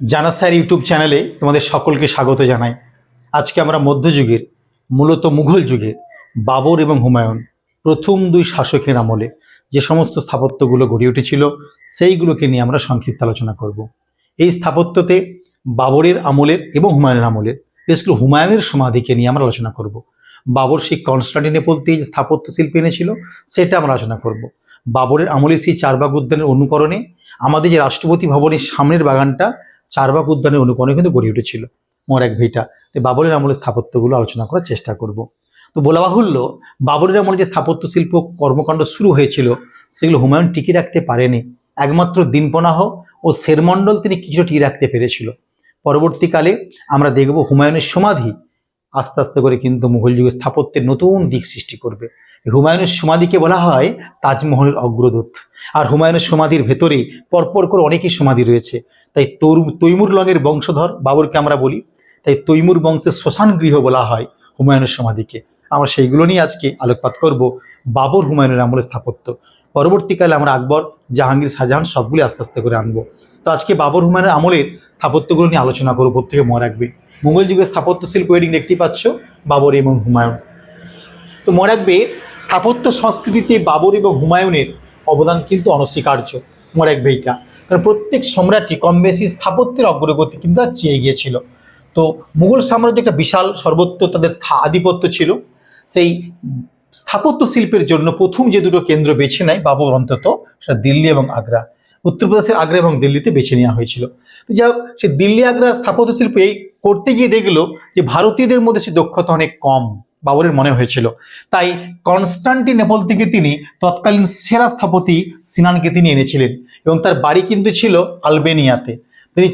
জানা sir YouTube চ্যানেলে তোমাদের সকলকে স্বাগত জানাই। আজকে আমরা মধ্যযুগের, মূলত মুঘল যুগের, বাবর এবং হুমায়ুন, প্রথম দুই শাসকের আমলে যে সমস্ত স্থাপত্যগুলো গড়ে উঠেছিল, সেইগুলোকে নিয়ে আমরা সংক্ষিপ্ত আলোচনা করব। এই স্থাপত্যতে বাবরের আমলের এবং হুমায়ুনের আমলের, বিশেষ হুমায়ুনের সমাধিকে নিয়ে আমরা আলোচনা করব। বাবর সেই কনস্টান্টিনেপল যে স্থাপত্য শিল্পী এনেছিল, সেটা আমরা আলোচনা করব। বাবরের আমলে সেই চারবাগ উদ্যানের অনুকরণে আমাদের যে রাষ্ট্রপতি ভবনের সামনের বাগানটা চারবাগ উদ্যানের অনুকরণে কিন্তু গড়ে উঠেছিল। মোর এক ভিটা বাবরের আমলের স্থাপত্যগুলো আলোচনা করার চেষ্টা করব। তো বলা বাহুল্য, বাবরের আমলে যে স্থাপত্য শিল্প কর্মকাণ্ড শুরু হয়েছিল, সেগুলো হুমায়ুন টিকিয়ে রাখতে পারেনি। একমাত্র দিনপনাহ ও শেরমণ্ডল তিনি কিছুটা টিকিয়ে রাখতে পেরেছিল। পরবর্তীকালে আমরা দেখব হুমায়ুনের সমাধি। আস্তে আস্তে করে কিন্তু মুঘল যুগের স্থাপত্যের নতুন দিক সৃষ্টি করবে। হুমায়ুনের সমাধিকে বলা হয় তাজমহলের অগ্রদূত। আর হুমায়ুনের সমাধির ভেতরেই পরপর করে অনেকই সমাধি রয়েছে। তাই তৈর- তৈমুর লগের বংশধর বাবরকে আমরা বলি। তাই তৈমুর বংশের শ্মশান গৃহ বলা হয় হুমায়ুনের সমাধিকে। আমরা সেইগুলো নিয়ে আজকে আলোকপাত করব। বাবর হুমায়ুনের আমলের স্থাপত্য। পরবর্তীকালে আমরা আকবর, জাহাঙ্গীর, শাহজাহান সবগুলি আস্তে আস্তে করে আনব। তো আজকে বাবর হুমায়ুনের আমলের স্থাপত্যগুলো নিয়ে আলোচনা করব প্রত্যেকে মনে রাখবে। মুঘল যুগের স্থাপত্য শিল্প ওয়েডিং দেখতেই পাচ্ছ, বাবর এবং হুমায়ুন। তো মনে রাখবে, স্থাপত্য সংস্কৃতিতে বাবর এবং হুমায়ুনের অবদান কিন্তু অনস্বীকার্য। মনে রাখবে এটা কারণ প্রত্যেক সম্রাটই কম বেশি স্থাপত্যের অগ্রগতি কিন্তু চেয়ে গিয়েছিল তো মুঘল সাম্রাজ্য একটা বিশাল, সর্বত্র তাদের আধিপত্য ছিল। সেই স্থাপত্য শিল্পের জন্য প্রথম যে দুটো কেন্দ্র বেছে নেয় বাবর অন্তত, সেটা দিল্লি এবং আগ্রা। উত্তরপ্রদেশের আগ্রা এবং দিল্লিতে বেছে নেওয়া হয়েছিল। তো হোক, সে দিল্লি আগ্রা স্থাপত্য শিল্প এই করতে গিয়ে দেখল যে ভারতীয়দের মধ্যে সে দক্ষতা অনেক কম, বাবরের মনে হয়েছিল। তাই কনস্টান্টিনেপল থেকে তিনি তৎকালীন সেরা স্থপতি সিনানকে তিনি এনেছিলেন। এবং তার বাড়ি কিন্তু ছিল আলবেনিয়াতে। তিনি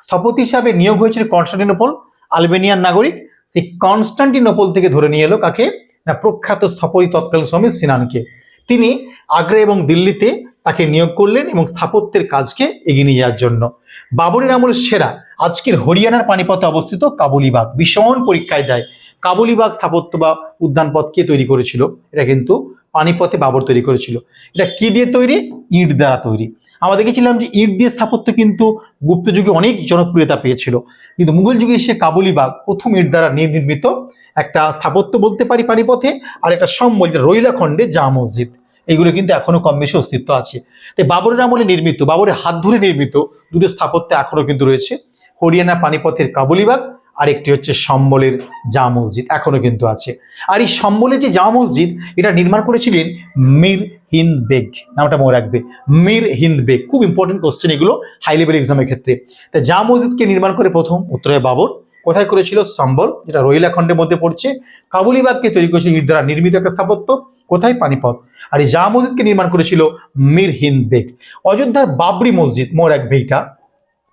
স্থপতি হিসাবে নিয়োগ হয়েছিল কনস্টান্টিনোপল, আলবেনিয়ার নাগরিক। সেই কনস্টান্টিনোপল থেকে ধরে নিয়ে এলো কাকে? না, প্রখ্যাত স্থপতি তৎকালীন সময় সিনানকে। তিনি আগ্রা এবং দিল্লিতে তাকে নিয়োগ করলেন এবং স্থাপত্যের কাজকে এগিয়ে নিয়ে যাওয়ার জন্য। বাবরের আমলের সেরা, আজকের হরিয়ানার পানিপথে অবস্থিত কাবুলিবাগ। ভীষণ পরীক্ষায় দেয়। কাবুলিবাগ স্থাপত্য বা উদ্যানপথ কে তৈরি করেছিল? এটা কিন্তু পানিপথে বাবর তৈরি করেছিল। এটা কি দিয়ে তৈরি? ইট দ্বারা তৈরি। আমরা দেখেছিলাম যে ইট দিয়ে স্থাপত্য কিন্তু গুপ্ত যুগে অনেক জনপ্রিয়তা পেয়েছিল। কিন্তু মুঘল যুগে এসে কাবুলিবাগ প্রথম ইট দ্বারা নির- নির্মিত একটা স্থাপত্য বলতে পারি পানিপথে আর একটা সম্বল রইলাখণ্ডে জা মসজিদ। এগুলো কিন্তু এখনও কম বেশি অস্তিত্ব আছে। তাই বাবরের আমলে নির্মিত, বাবরের হাত ধরে নির্মিত দুটো স্থাপত্য এখনও কিন্তু রয়েছে। হরিয়ানা পানিপথের কাবুলিবাগ আর একটি হচ্ছে সম্বলের জা মসজিদ এখনও কিন্তু আছে। আর এই সম্বলের যে জা মসজিদ, এটা নির্মাণ করেছিলেন মীর হিন্দ বেগ নামটা মনে রাখবে। মীর হিন্দ বেগ খুব ইম্পর্টেন্ট কোশ্চেন এগুলো হাই লেভেল এক্সামের ক্ষেত্রে। তা জা মসজিদকে নির্মাণ করে প্রথম উত্তরে বাবর কোথায় করেছিল? সম্বল, যেটা রোহিলা খণ্ডের মধ্যে পড়ছে। কাবুলিবাগকে তৈরি করেছিল ইট দ্বারা নির্মিত একটা স্থাপত্য, কোথায়? পানিপথ। আর এই জা মসজিদকে নির্মাণ করেছিল মীর হিন্দ বেগ অযোধ্যার বাবরি মসজিদ মোর এক ভেইটা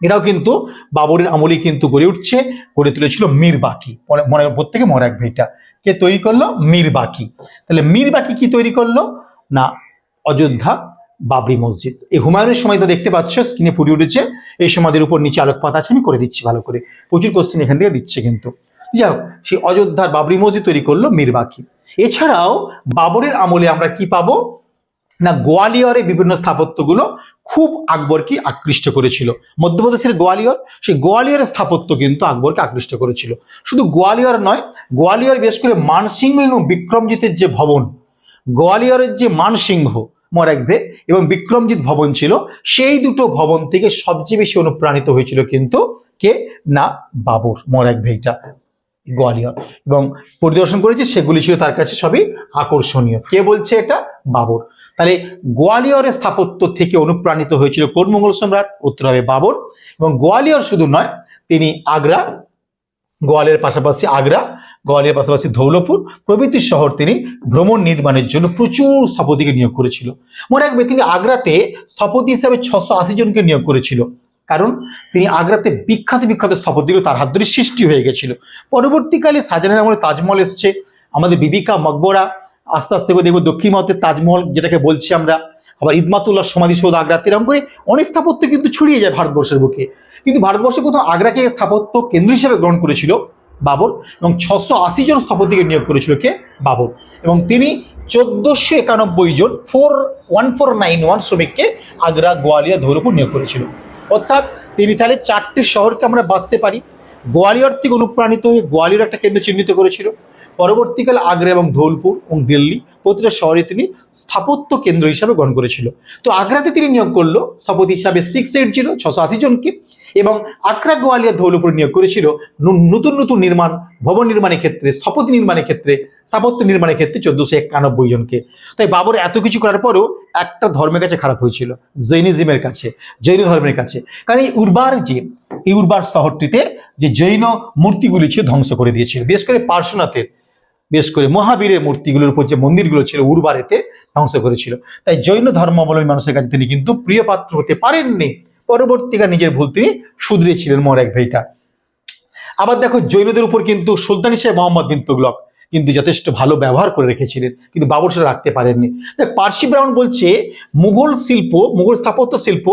এটাও কিন্তু বাবরের আমলেই কিন্তু গড়ে উঠছে, গড়ে তুলেছিল মীর বাকি। মনে প্রত্যেকে মনে রাখবে এটা কে তৈরি করল? মীর বাকি। তাহলে মীর বাকি কি তৈরি করল? না অযোধ্যা, বাবরি মসজিদ। এই হুমায়ুনের সময় তো দেখতে পাচ্ছ স্ক্রিনে ফুটে উঠেছে। এই সমাধির উপর নিচে আলোকপাত আছে, আমি করে দিচ্ছি ভালো করে। প্রচুর কোশ্চেন এখান থেকে দিচ্ছে কিন্তু। যাই হোক, সেই অযোধ্যার বাবরি মসজিদ তৈরি করল মীর বাকি এছাড়াও বাবরের আমলে আমরা কি পাবো? না, গোয়ালিয়রে বিভিন্ন স্থাপত্যগুলো খুব আকবরকে আকৃষ্ট করেছিল। মধ্যপ্রদেশের গোয়ালিয়র, সেই গোয়ালিয়রের স্থাপত্য কিন্তু আকবরকে আকৃষ্ট করেছিল। শুধু গোয়ালিয়র নয়, গোয়ালিয়র বিশেষ করে মানসিংহ এবং বিক্রমজিতের যে ভবন, গোয়ালিয়রের যে মানসিংহ রাখবে এবং বিক্রমজিৎ ভবন ছিল, সেই দুটো ভবন থেকে সবচেয়ে বেশি অনুপ্রাণিত হয়েছিল কিন্তু কে? না, বাবর এটা, গোয়ালিয়র। এবং পরিদর্শন করেছে, সেগুলি ছিল তার কাছে সবই আকর্ষণীয়। কে বলছে এটা? বাবর। তাহলে গোয়ালিয়রের স্থাপত্য থেকে অনুপ্রাণিত হয়েছিল কোন মোগল সম্রাট? উত্তর হবে বাবর। এবং গোয়ালিয়র শুধু নয়, তিনি আগ্রা গোয়ালের পাশাপাশি আগ্রা, গোয়ালের পাশাপাশি ধৌলপুর প্রভৃতি শহর তিনি ভ্রমণ নির্মাণের জন্য প্রচুর স্থপতিকে নিয়োগ করেছিল। মনে রাখবে, তিনি আগ্রাতে স্থপতি হিসাবে ছশো আশি জনকে নিয়োগ করেছিল। কারণ তিনি আগ্রাতে বিখ্যাত বিখ্যাত স্থপতিগুলো তার হাত ধরে সৃষ্টি হয়ে গেছিল। পরবর্তীকালে শাহজাহানের আমলে তাজমহল এসছে। আমাদের বিবিকা মকবরা, আস্তে আস্তে করে দেখব দক্ষিণ ভারতের তাজমহল, যেটাকে বলছি আমরা। আবার ইদমাতুল্লাহ সমাধিসৌধ আগ্রাতে এরকম করে অনেক স্থাপত্য কিন্তু ছড়িয়ে যায় ভারতবর্ষের বুকে। কিন্তু ভারতবর্ষে প্রথম আগ্রাকে স্থাপত্য কেন্দ্র হিসেবে গ্রহণ করেছিল বাবর এবং ছশো আশি জন স্থপতিকে নিয়োগ করেছিল কে? বাবর। এবং তিনি চোদ্দোশো একানব্বই জন four one four nine one শ্রমিককে আগ্রা গোয়ালিয়া ধৌরপুর নিয়োগ করেছিল। অর্থাৎ তিনি তাহলে চারটে শহরকে আমরা বাঁচতে পারি। গোয়ালিয়র থেকে অনুপ্রাণিত হয়ে গোয়ালিয়র একটা কেন্দ্র চিহ্নিত করেছিল। পরবর্তীকালে আগ্রা এবং ধৌলপুর এবং দিল্লি প্রতিটা শহরে তিনি স্থাপত্য কেন্দ্র হিসাবে গ্রহণ করেছিল। তো আগ্রাতে তিনি নিয়োগ করল, স্থপতি হিসাবে সিক্স এইট জিরো ছশো আশি জনকে এবং আগ্রা গোয়ালিয়া ধৌলপুর নিয়োগ করেছিল নতুন নতুন নির্মাণ, ভবন নির্মাণের ক্ষেত্রে, স্থপতি নির্মাণের ক্ষেত্রে, স্থাপত্য নির্মাণের ক্ষেত্রে চোদ্দশো একানব্বই জনকে। তাই বাবর এত কিছু করার পরেও একটা ধর্মের কাছে খারাপ হয়েছিল, জৈনিজমের কাছে, জৈন ধর্মের কাছে। কারণ এই উর্বার যে, এই উর্বার শহরটিতে যে জৈন মূর্তিগুলি ছিল ধ্বংস করে দিয়েছিল। বিশেষ করে পার্শ্বনাথের বিশেষ করে মহাবীরের মূর্তিগুলোর উপর যে মন্দিরগুলো ছিল, উর্বারেতে ধ্বংস করেছিল। তাই জৈন ধর্মাবলম্বী মানুষের কাছে তিনি কিন্তু প্রিয় পাত্র হতে পারেননি। পরবর্তীকালে নিজের ভুল তিনি শুধরেছিলেন মর এক ভাইটা। আবার দেখো, জৈনদের উপর কিন্তু সুলতান হিসেবে মোহাম্মদ বিন তুগলক কিন্তু যথেষ্ট ভালো ব্যবহার করে রেখেছিলেন, কিন্তু বাবর সেটা রাখতে পারেননি। দেখ, পার্সি ব্রাউন বলছে, মুঘল শিল্প, মুঘল স্থাপত্য শিল্প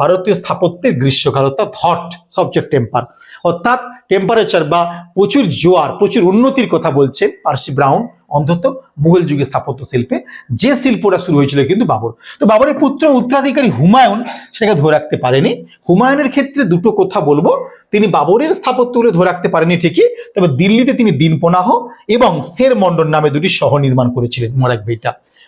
ভারতীয় স্থাপত্যের গ্রীষ্মকাল অর্থাৎ হট, সবচেয়ে টেম্পার। অর্থাৎ টেম্পারেচার বা প্রচুর জোয়ার, প্রচুর উন্নতির কথা বলছেন পার্সি ব্রাউন অন্তত মুঘল যুগে স্থাপত্য শিল্পে। যে শিল্পটা শুরু হয়েছিল কিন্তু বাবর। তো বাবরের পুত্র উত্তরাধিকারী হুমায়ুন সেটাকে ধরে রাখতে পারেনি। হুমায়ুনের ক্ষেত্রে দুটো কথা বলব। তিনি বাবরের স্থাপত্যগুলো ধরে রাখতে পারেনি ঠিকই, তবে দিল্লিতে তিনি দিনপনাহ এবং শের মন্ডল নামে দুটি শহর নির্মাণ করেছিলেন, মরাক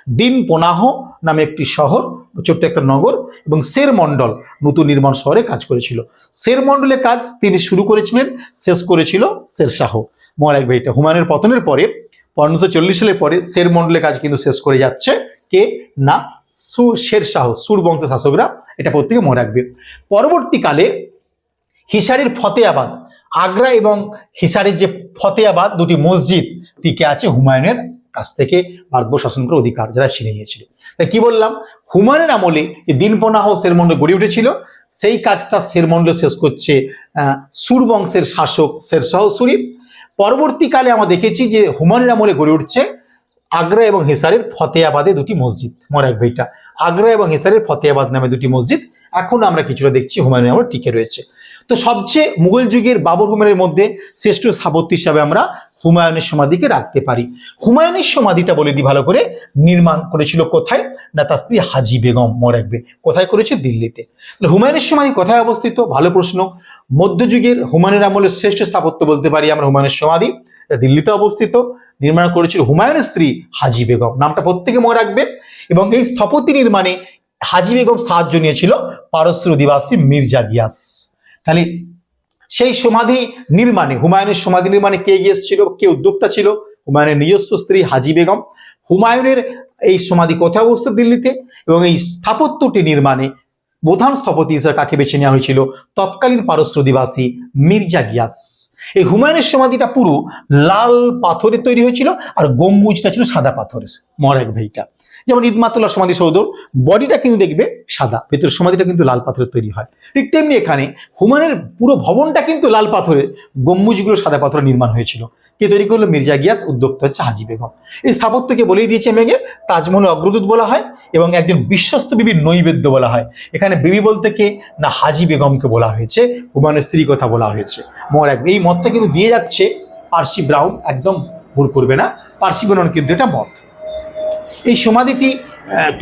বেইটা দিনপনাহ নামে একটি শহর, ছোট্ট একটা নগর, এবং শের মন্ডল নতুন নির্মাণ শহরে কাজ করেছিল। শের মন্ডলের কাজ তিনি শুরু করেছিলেন, শেষ করেছিল শেরশাহ মরাক বেইটা হুমায়ুনের পতনের পরে, পনেরোশো চল্লিশ সালের পরে শের মন্ডলের কাজ কিন্তু শেষ করে যাচ্ছে। কে? না, সু শেরশাহ সুর বংশের শাসকরা, এটা প্রত্যেকে মনে রাখবে। পরবর্তীকালে হিসারের ফতেয়াবাদ আগ্রা এবং হিসারের যে ফতেয়াবাদ দুটি মসজিদ, টিকে আছে হুমায়ুনের কাছ থেকে ভারতবর্ষ শাসন করার অধিকার যারা ছিনে নিয়েছিল। তাই কি বললাম? হুমায়ুনের আমলে দিনপনাহ শেরমন্ডল গড়ে উঠেছিল। সেই কাজটা শেরমন্ডল শেষ করছে সুর বংশের শাসক শেরশাহ সুরিপ পরবর্তীকালে আমরা দেখেছি যে হুমায়ুনের আমলে গড়ে উঠছে আগ্রা এবং হিসারের ফতেয়াবাদে দুটি মসজিদ। মরাক ভাইটা আগ্রা এবং হিসারের ফতেয়াবাদ নামে দুটি মসজিদ। এখন আমরা কিছুটা দেখছি হুমায়ুনের আমলে টিকে রয়েছে। তো সবচেয়ে মুঘল যুগের বাবর হুমায়ুনের মধ্যে শ্রেষ্ঠ স্থাপত্য হিসাবে আমরা হুমায়ুনের সমাধিকে রাখতে পারি। হুমায়ুনের সমাধিটা বলে দিই ভালো করে, নির্মাণ করেছিল কোথায়? না তার স্ত্রী হাজি বেগম মরাকবে কোথায় করেছে? দিল্লিতে। হুমায়ুনের সমাধি কোথায় অবস্থিত? ভালো প্রশ্ন। মধ্যযুগের হুমায়ুনের আমলের শ্রেষ্ঠ স্থাপত্য বলতে পারি আমরা হুমায়ুনের সমাধি। দিল্লিতে অবস্থিত। নির্মাণ করেছিল হুমায়ুনের স্ত্রী হাজি বেগম। নামটা প্রত্যেকে মনে রাখবে। এবং এই স্থপতি নির্মাণে হাজি বেগম সাহায্য নিয়েছিল পারস্য অধিবাসী মির্জা গিয়াস। তাহলে সেই সমাধি নির্মাণে, হুমায়ুনের সমাধি নির্মাণে কে গিয়েছিল, কে উদ্যোক্তা ছিল? হুমায়ুনের নিজস্ব স্ত্রী হাজি বেগম। হুমায়ুনের এই সমাধি কোথায় অবস্থিত? দিল্লিতে। এবং এই স্থাপত্যটি নির্মাণে প্রধান স্থপতি হিসেবে কাকে বেছে নেওয়া হয়েছিল? তৎকালীন পারস্য অধিবাসী মির্জা গিয়াস। এই হুমায়ুনের সমাধিটা পুরো লাল পাথরে তৈরি হয়েছিল আর গম্বুজটা ছিল সাদা পাথরের মরাক ভাইটা। যেমন ঈদমাতুল্লাহ সমাধি সৌধর, বডিটা কিন্তু দেখবে সাদা, ভেতরের সমাধিটা কিন্তু লাল পাথরের তৈরি হয়। ঠিক তেমনি এখানে হুমায়ুনের পুরো ভবনটা কিন্তু লাল পাথরের, গম্বুজগুলো সাদা পাথরে নির্মাণ হয়েছিল। কে তৈরি করল? মির্জা গিয়াস, উদ্যোক্তা হচ্ছে হাজি বেগম। এই স্থাপত্যকে বলেই দিয়েছে মেঘে তাজমহলের অগ্রদূত বলা হয় এবং একজন বিশ্বস্ত বিবির নৈবেদ্য বলা হয়। এখানে বিবি বলতে কে? না হাজি বেগমকে বলা হয়েছে, হুমায়ুনের স্ত্রী কথা বলা হয়েছে। মর এক এই মতটা কিন্তু দিয়ে যাচ্ছে পার্সি ব্রাউন, একদম ভুল করবে না। পার্সি ব্রাউন কিন্তু এটা মত এই সমাধিটি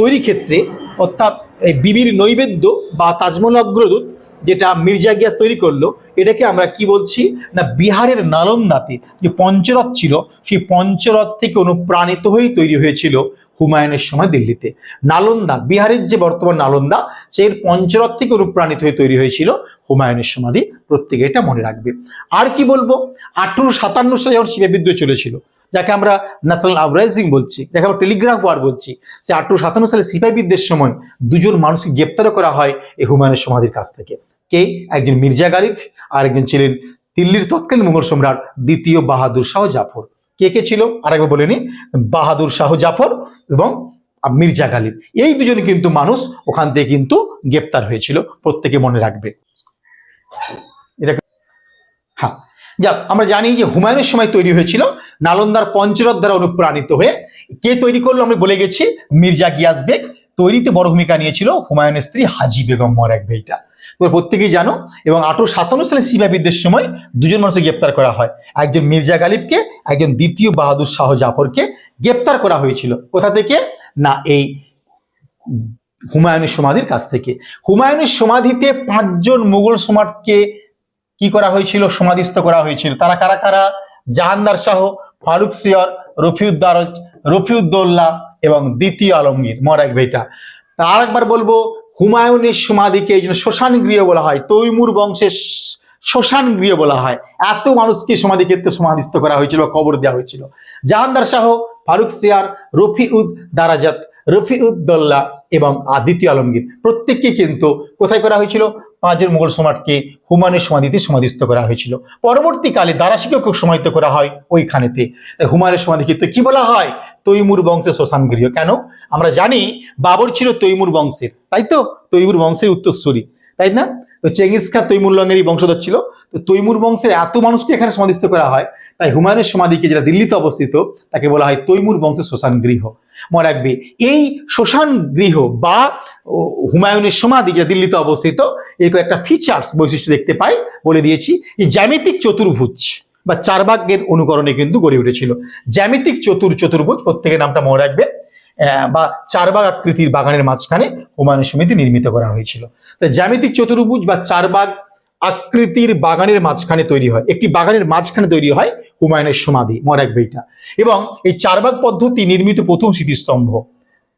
তৈরি ক্ষেত্রে অর্থাৎ এই বিবির নৈবেদ্য বা তাজমহল অগ্রদূত যেটা মির্জা গিয়াস তৈরি করল, এটাকে আমরা কি বলছি? না, বিহারের নালন্দাতে যে পঞ্চরথ ছিল, সেই পঞ্চরথ থেকে অনুপ্রাণিত হয়েই তৈরি হয়েছিল হুমায়ুনের সময় দিল্লিতে। নালন্দা, বিহারের যে বর্তমান নালন্দা, সেই পঞ্চরথ থেকে অনুপ্রাণিত হয়ে তৈরি হয়েছিল হুমায়ুনের সমাধি। প্রত্যেকে এটা মনে রাখবে। আর কি বলব? আঠারোশো সাতান্ন সালে যখন বিদ্রোহ চলেছিল, যাকে আমরা ন্যাশনাল আপরাইজিং বলছি, যাকে আমরা টেলিগ্রাফ ওয়ার বলছি, সে আঠারোশো সাতান্ন সালে সিপাহী বিদ্রোহের সময় দুজন মানুষকে গ্রেপ্তারও করা হয় এই হুমায়ুনের সমাধির কাছ থেকে। কে? একজন মির্জা গালিব আর একজন ছিলেন দিল্লির তৎকালীন মুঘল সম্রাট দ্বিতীয় বাহাদুর শাহ জাফর। কে কে ছিল? আরেকবার বলে নি। বাহাদুর শাহ জাফর এবং মির্জা গালিব। এই দুজন কিন্তু মানুষ ওখান থেকে কিন্তু গ্রেপ্তার হয়েছিল। প্রত্যেকে মনে রাখবে। এটা হ্যাঁ। যাক, আমরা জানি যে হুমায়ুনের সময় তৈরি হয়েছিল, নালন্দার পঞ্চরথ দ্বারা অনুপ্রাণিত হয়ে। কে তৈরি করল আমরা বলে গেছি, মির্জা গিয়াস বেগ। তৈরিতে বড় ভূমিকা নিয়েছিল হুমায়ুনের স্ত্রী হাজি বেগম মরাক ভাইটা। তোমরা প্রত্যেকেই জানো, এবং আঠারোশো সাতান্ন সালে বিদ্রোহের সময় দুজন মানুষকে গ্রেপ্তার করা হয়। একজন মির্জা গালিবকে, একজন দ্বিতীয় বাহাদুর শাহ জাফরকে গ্রেপ্তার করা হয়েছিল। কোথা থেকে? না, এই হুমায়ুনের সমাধির কাছ থেকে। হুমায়ুনের সমাধিতে পাঁচজন মুঘল সম্রাটকে কি করা হয়েছিল, সমাধিস্থ করা হয়েছিল? তারা কারা কারা? জাহানদার শাহ, ফারুক সিয়র রফিউদ্দারজ রফিউদ্দৌল্লা এবং দ্বিতীয় আলমগীর। মর এক বেটা। আর একবার বলব, হুমায়ুনের সমাধিকে এই জন্য শ্মশান গৃহ বলা হয়, তৈমুর বংশের শ্মশান গৃহ বলা হয়। এত মানুষকে সমাধি ক্ষেত্রে সমাধিস্থ করা হয়েছিল বা কবর দেওয়া হয়েছিল। জাহানদার শাহ, ফারুক সিয়ার, রফিউদ দারাজাত রফিউদ্দৌল্লা এবং আদিত্য আলমগীর। প্রত্যেককে কিন্তু কোথায় করা হয়েছিল? পাঁচের মুঘল সম্রাটকে হুমায়ুনের সমাধিতে সমাধিস্থ করা হয়েছিল। পরবর্তীকালে দারাশিকেও সমাহিত করা হয় ওইখানেতে। হুমায়ুনের সমাধি কিন্তু কি বলা হয়? তৈমুর বংশের শ্মশান গৃহ। কেন? আমরা জানি বাবর ছিল তৈমুর বংশের। তাই তো তৈমুর বংশের উত্তরসূরি। তাই না? তো চেঙ্গিস খান তৈমুর বংশধর ছিল। তো তৈমুর বংশের এত মানুষকে এখানে সমাধিস্থ করা হয়, তাই হুমায়ুনের সমাধিকে যেটা দিল্লিতে অবস্থিত, তাকে বলা হয় তৈমুর বংশের শ্মশান গৃহ। মনে রাখবে, এই শ্মশান গৃহ বা হুমায়ুনের সমাধি যেটা দিল্লিতে অবস্থিত, এর একটা ফিচার্স বৈশিষ্ট্য দেখতে পাই, বলে দিয়েছি। যে জ্যামিতিক চতুর্ভুজ বা চারবাগের অনুকরণে কিন্তু গড়ে উঠেছিল। জ্যামিতিক চতুর চতুর্ভুজ, প্রত্যেকের নামটা মনে রাখবে। বা চারবাগ আকৃতির বাগানের মাঝখানে হুমায়ুনের সমিতি নির্মিত করা হয়েছিল। তাই জ্যামিতিক চতুর্ভুজ বা চারবাগ আকৃতির বাগানের মাঝখানে তৈরি হয়। একটি বাগানের মাঝখানে তৈরি হয় হুমায়ুনের সমাধি মনে রাখবে এটা এবং এই চারবাগ পদ্ধতি নির্মিত প্রথম স্মৃতিস্তম্ভ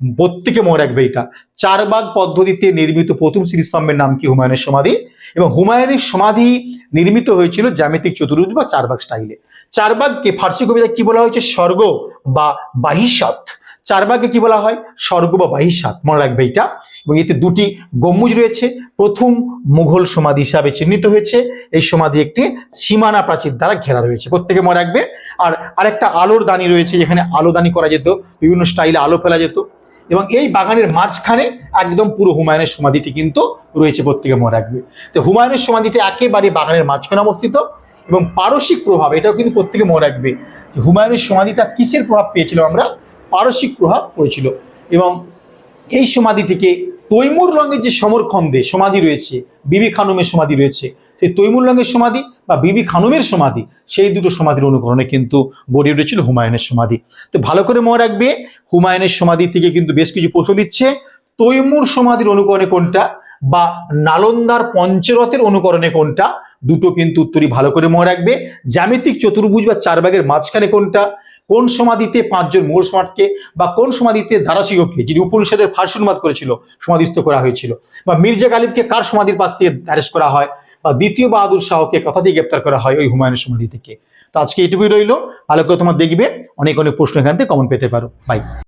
প্রত্যেকে মনে রাখবে এটা চারবাগ পদ্ধতিতে নির্মিত প্রথম স্মৃতিস্তম্ভের নাম কি? হুমায়ুনের সমাধি। এবং হুমায়ুনের সমাধি নির্মিত হয়েছিল জ্যামিতিক চতুর্ভুজ বা চারবাগ স্টাইলে। চারবাগকে ফার্সি কবিতায় কি বলা হয়েছে? স্বর্গ বা বাহিষৎ। চারবাগে কি বলা হয়? স্বর্গ বা বাহিষাত মনে রাখবে এটা। এবং এতে দুটি গম্বুজ রয়েছে। প্রথম মুঘল সমাধি হিসাবে চিহ্নিত হয়েছে। এই সমাধি একটি সীমানা প্রাচীর দ্বারা ঘেরা রয়েছে। প্রত্যেকে মনে রাখবে। আর আরেকটা আলোর দানি রয়েছে। যেখানে আলো দানি করা যেত। বিভিন্ন স্টাইলে আলো ফেলা যেত। এবং এই বাগানের মাঝখানে একদম পুরো হুমায়ুনের সমাধিটি কিন্তু রয়েছে। প্রত্যেকে মনে রাখবে। তো হুমায়ুনের সমাধিটি একেবারে বাগানের মাঝখানে অবস্থিত। এবং পারসিক প্রভাব, এটাও কিন্তু প্রত্যেকে মনে রাখবে। হুমায়ুনের সমাধিটা কিসের প্রভাব পেয়েছিল আমরা? পারসিক প্রভাব পড়েছিল এবং এই সমাধিটিকে তৈমুর রঙের যে সমরখন্দে সমাধি রয়েছে, বিবি খানুমের সমাধি রয়েছে, সেই তৈমুর রঙের সমাধি বা বিবি খানুমের সমাধি, সেই দুটো সমাধির অনুকরণে কিন্তু গড়ে উঠেছিল হুমায়ুনের সমাধি। তো ভালো করে মনে রাখবে, হুমায়ুনের সমাধি থেকে কিন্তু বেশ কিছু প্রশ্ন দিচ্ছে। তৈমুর সমাধির অনুকরণে কোনটা বা নালন্দার পঞ্চরথের অনুকরণে কোনটা? দুটো কিন্তু উত্তরই ভালো করে মনে রাখবে। জ্যামিতিক চতুর্ভুজ বা চারবাগের মাঝখানে কোনটা? কোন সমাধিতে পাঁচজন মূল সমাজকে বা কোন সমাধিতে দারাশিগকে যিনি উপনিষদের ফার্সি অনুবাদ করেছিল, সমাধিস্থ করা হয়েছিল? বা মির্জা গালিবকে কার সমাধির পাশ থেকে অ্যারেস্ট করা হয়? বা দ্বিতীয় বাহাদুর শাহকে কথা দিয়ে গ্রেপ্তার করা হয় ওই হুমায়ুনের সমাধি থেকে? তো আজকে এটুকুই রইল। ভালো করে তোমার দেখবে। অনেক অনেক প্রশ্ন এখান থেকে কমন পেতে পারো। বাই